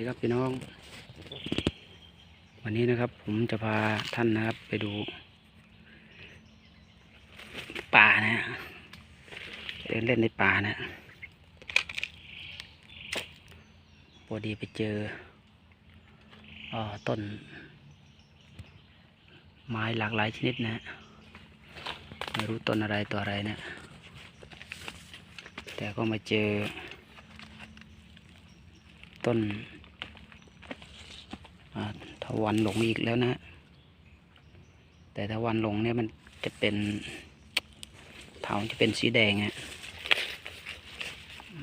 ดีครับพี่น้อง วันนี้นะครับผมจะพาท่านนะครับไปดู ป่านะฮะเดินเล่นในป่านะพอดีไปเจอออต้น ไม้หลากหลายชนิดนะไม่รู้ต้นอะไรตัวอะไรนะแต่ก็มาเจอต้น ทวันหลงอีกแล้วนะ แต่ทวันหลงเนี่ยมันจะเป็นเถาจะเป็นสีแดงอะ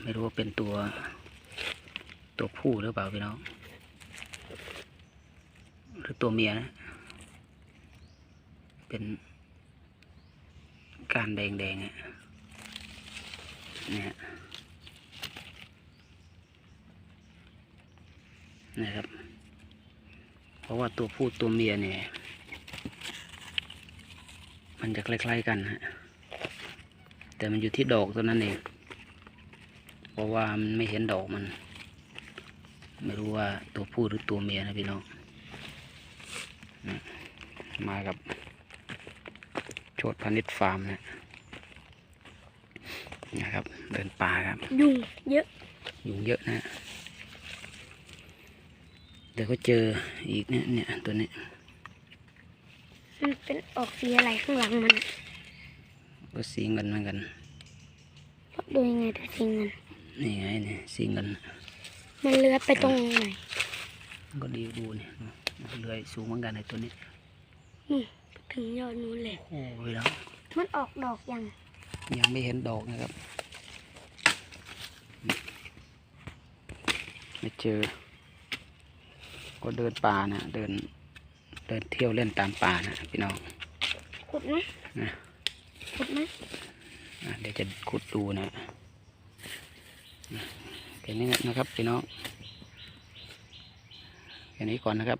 ไม่รู้ว่าเป็นตัว ตัวผู้หรือเปล่าพี่น้อง หรือตัวเมียนะ เป็นการแดงแดงๆอะเนี่ยนะครับ เพราะว่าตัวผู้ตัวเมียเนี่ย มันจะคล้ายๆกันฮะแต่มันอยู่ที่ดอกตัวนั้นเอง เพราะว่ามันไม่เห็นดอกมัน ไม่รู้ว่าตัวผู้หรือตัวเมียนะพี่น้องนะมากับโชดพานิชฟาร์มนะนะครับ เดินป่าครับ ยุงเยอะ ยุงเยอะนะ เดี๋ยวก็เจออีกเนี่ยเนี่ยตัวนี้มันเป็นออกสีอะไรข้างหลังมัน ก็สีเงินเหมือนกันดูยังไงแต่สีเงินนี่ไงเนี่ยสีเงิน มันเลื้อยไปตรงไหนมันก็ดีดูเนี่ยเลื้อยสูงเหมือนกันในตัวนี้นี่ถึงยอดนู้นเลยโอ้ยแล้วมันออกดอกยัง ยังไม่เห็นดอกนะครับ ไม่เจอ ก็เดินป่านะเดินเดินเที่ยวเล่นตามป่านะพี่น้องขุดไหมนะขุดไหมอะเดี๋ยวจะขุดดูนะแค่นี้นะครับพี่น้องแค่นี้ก่อนนะครับ